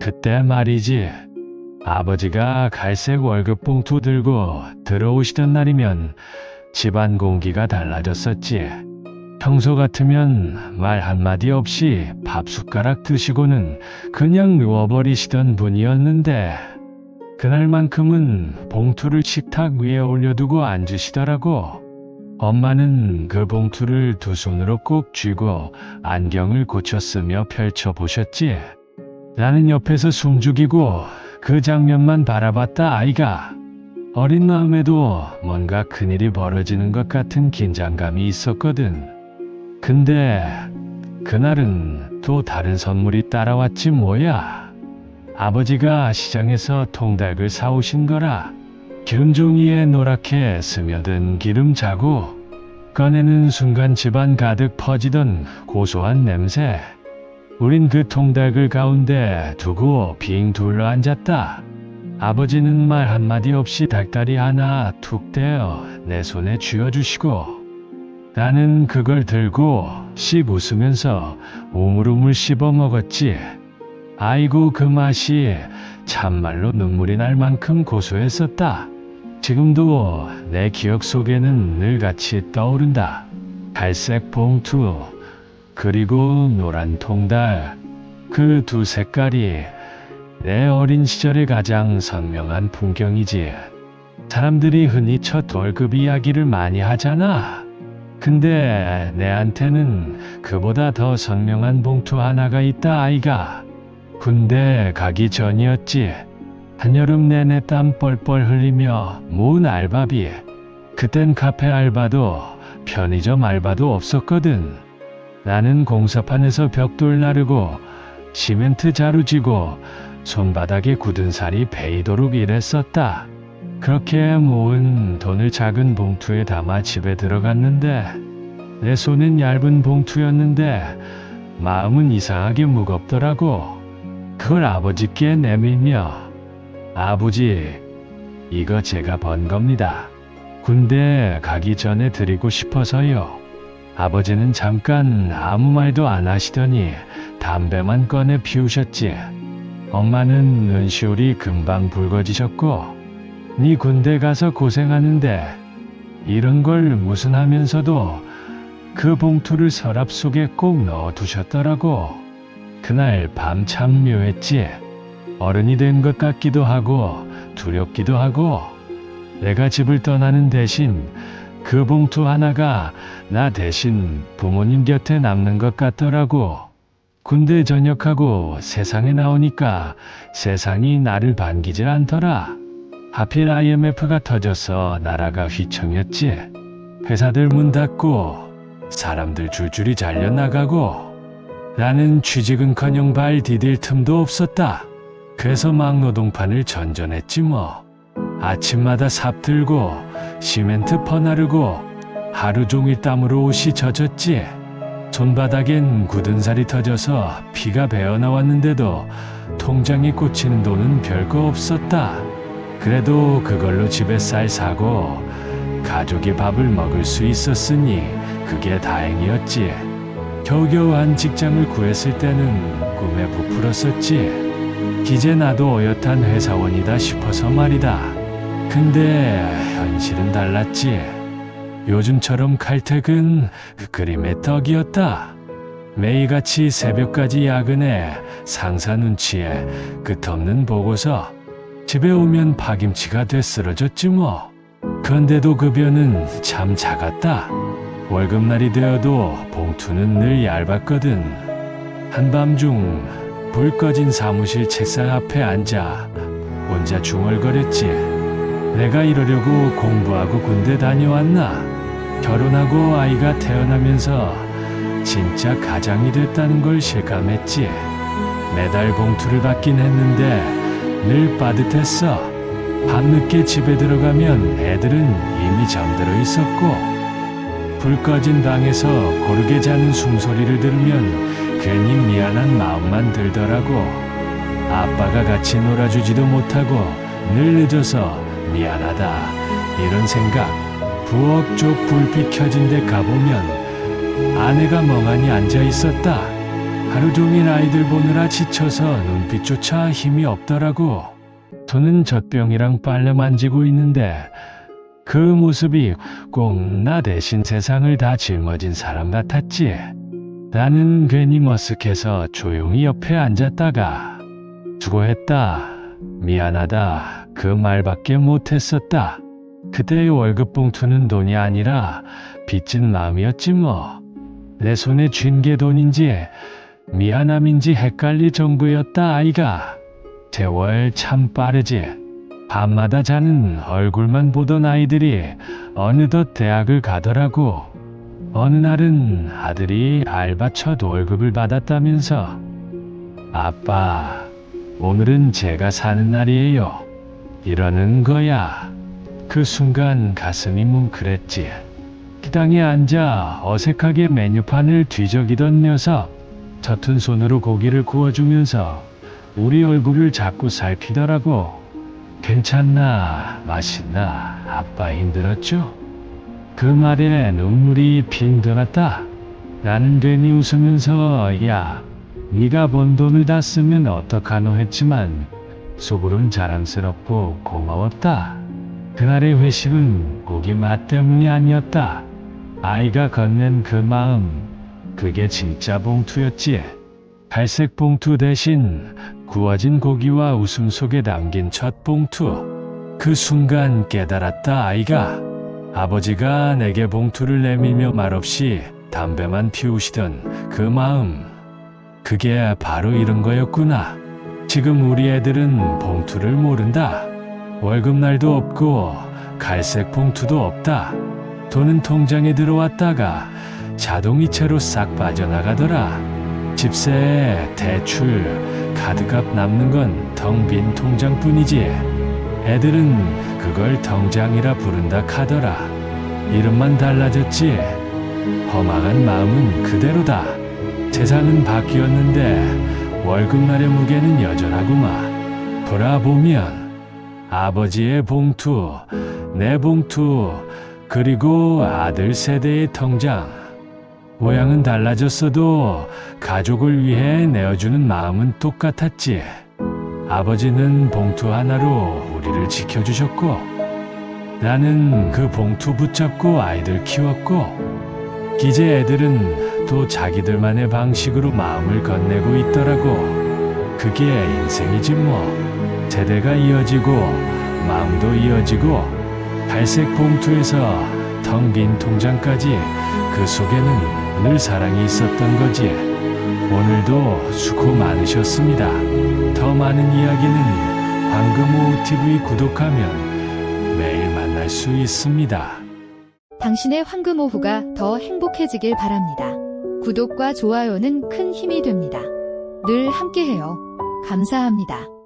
그때 말이지. 아버지가 갈색 월급 봉투 들고 들어오시던 날이면 집안 공기가 달라졌었지. 평소 같으면 말 한마디 없이 밥 숟가락 드시고는 그냥 누워버리시던 분이었는데, 그날만큼은 봉투를 식탁 위에 올려두고 앉으시더라고. 엄마는 그 봉투를 두 손으로 꼭 쥐고 안경을 고쳤으며 펼쳐보셨지. 나는 옆에서 숨죽이고 그 장면만 바라봤다 아이가. 어린 마음에도 뭔가 큰일이 벌어지는 것 같은 긴장감이 있었거든. 근데 그날은 또 다른 선물이 따라왔지 뭐야. 아버지가 시장에서 통닭을 사오신 거라. 기름종이에 노랗게 스며든 기름 자국. 꺼내는 순간 집안 가득 퍼지던 고소한 냄새. 우린 그 통닭을 가운데 두고 빙 둘러 앉았다. 아버지는 말 한마디 없이 닭다리 하나 툭 떼어 내 손에 쥐어주시고 나는 그걸 들고 씹 웃으면서 우물우물 씹어 먹었지. 아이고 그 맛이 참말로 눈물이 날 만큼 고소했었다. 지금도 내 기억 속에는 늘 같이 떠오른다. 갈색 봉투, 그리고 노란 통달. 그 두 색깔이 내 어린 시절의 가장 선명한 풍경이지. 사람들이 흔히 첫 월급 이야기를 많이 하잖아. 근데 내한테는 그보다 더 선명한 봉투 하나가 있다 아이가. 군대 가기 전이었지. 한여름 내내 땀 뻘뻘 흘리며 모은 알바비. 그땐 카페 알바도 편의점 알바도 없었거든. 나는 공사판에서 벽돌 나르고 시멘트 자루지고 손바닥에 굳은 살이 베이도록 일했었다. 그렇게 모은 돈을 작은 봉투에 담아 집에 들어갔는데 내 손은 얇은 봉투였는데 마음은 이상하게 무겁더라고. 그걸 아버지께 내밀며 아버지 이거 제가 번 겁니다. 군대 가기 전에 드리고 싶어서요. 아버지는 잠깐 아무 말도 안 하시더니 담배만 꺼내 피우셨지. 엄마는 눈시울이 금방 붉어지셨고, 네 군대 가서 고생하는데 이런 걸 무슨 하면서도 그 봉투를 서랍 속에 꼭 넣어 두셨더라고. 그날 밤 참 묘했지. 어른이 된 것 같기도 하고 두렵기도 하고 내가 집을 떠나는 대신 그 봉투 하나가 나 대신 부모님 곁에 남는 것 같더라고. 군대 전역하고 세상에 나오니까 세상이 나를 반기질 않더라. 하필 IMF가 터져서 나라가 휘청였지. 회사들 문 닫고 사람들 줄줄이 잘려나가고 나는 취직은커녕 발 디딜 틈도 없었다. 그래서 막노동판을 전전했지 뭐. 아침마다 삽 들고 시멘트 퍼나르고 하루 종일 땀으로 옷이 젖었지. 손바닥엔 굳은 살이 터져서 피가 배어 나왔는데도 통장에 꽂히는 돈은 별거 없었다. 그래도 그걸로 집에 쌀 사고 가족이 밥을 먹을 수 있었으니 그게 다행이었지. 겨우겨우 한 직장을 구했을 때는 꿈에 부풀었었지. 기재 나도 어엿한 회사원이다 싶어서 말이다. 근데 현실은 달랐지. 요즘처럼 칼퇴근 그 그림의 떡이었다. 매일같이 새벽까지 야근해 상사 눈치에 끝없는 보고서 집에 오면 파김치가 돼 쓰러졌지 뭐. 그런데도 급여는 참 작았다. 월급날이 되어도 봉투는 늘 얇았거든. 한밤중 불 꺼진 사무실 책상 앞에 앉아 혼자 중얼거렸지. 내가 이러려고 공부하고 군대 다녀왔나? 결혼하고 아이가 태어나면서 진짜 가장이 됐다는 걸 실감했지. 매달 봉투를 받긴 했는데 늘 빠듯했어. 밤늦게 집에 들어가면 애들은 이미 잠들어 있었고, 불 꺼진 방에서 고르게 자는 숨소리를 들으면 괜히 미안한 마음만 들더라고. 아빠가 같이 놀아주지도 못하고 늘 늦어서 미안하다. 이런 생각. 부엌 쪽 불빛 켜진 데 가보면 아내가 멍하니 앉아 있었다. 하루 종일 아이들 보느라 지쳐서 눈빛조차 힘이 없더라고. 저는 젖병이랑 빨래 만지고 있는데 그 모습이 꼭 나 대신 세상을 다 짊어진 사람 같았지. 나는 괜히 머쓱해서 조용히 옆에 앉았다가 수고했다. 미안하다. 그 말밖에 못했었다. 그때의 월급 봉투는 돈이 아니라 빚진 마음이었지 뭐. 내 손에 쥔 게 돈인지 미안함인지 헷갈릴 정도였다 아이가. 세월 참 빠르지. 밤마다 자는 얼굴만 보던 아이들이 어느덧 대학을 가더라고. 어느 날은 아들이 알바 첫 월급을 받았다면서 아빠, 오늘은 제가 사는 날이에요. 이러는 거야. 그 순간 가슴이 뭉클했지. 식당에 앉아 어색하게 메뉴판을 뒤적이던 녀석. 젖은 손으로 고기를 구워주면서 우리 얼굴을 자꾸 살피더라고. 괜찮나? 맛있나? 아빠 힘들었죠? 그 말에 눈물이 핑 돌았다. 나는 괜히 웃으면서 야, 네가 번 돈을 다 쓰면 어떡하노 했지만 속으론 자랑스럽고 고마웠다. 그날의 회식은 고기 맛 때문이 아니었다. 아이가 건넨 그 마음, 그게 진짜 봉투였지. 갈색 봉투 대신 구워진 고기와 웃음 속에 담긴 첫 봉투. 그 순간 깨달았다 아이가. 아버지가 내게 봉투를 내밀며 말없이 담배만 피우시던 그 마음. 그게 바로 이런 거였구나. 지금 우리 애들은 봉투를 모른다. 월급날도 없고 갈색 봉투도 없다. 돈은 통장에 들어왔다가 자동이체로 싹 빠져나가더라. 집세, 대출, 카드값 남는 건 텅 빈 통장뿐이지. 애들은 그걸 통장이라 부른다 카더라. 이름만 달라졌지. 허망한 마음은 그대로다. 세상은 바뀌었는데 월급날의 무게는 여전하구마. 돌아보면 아버지의 봉투, 내 봉투, 그리고 아들 세대의 통장. 모양은 달라졌어도 가족을 위해 내어주는 마음은 똑같았지. 아버지는 봉투 하나로 우리를 지켜주셨고, 나는 그 봉투 붙잡고 아이들 키웠고, 기재 애들은 또 자기들만의 방식으로 마음을 건네고 있더라고. 그게 인생이지 뭐. 세대가 이어지고, 마음도 이어지고, 갈색 봉투에서 텅 빈 통장까지 그 속에는 늘 사랑이 있었던 거지. 오늘도 수고 많으셨습니다. 더 많은 이야기는 황금호 TV 구독하면 매일 만날 수 있습니다. 당신의 황금 오후가 더 행복해지길 바랍니다. 구독과 좋아요는 큰 힘이 됩니다. 늘 함께해요. 감사합니다.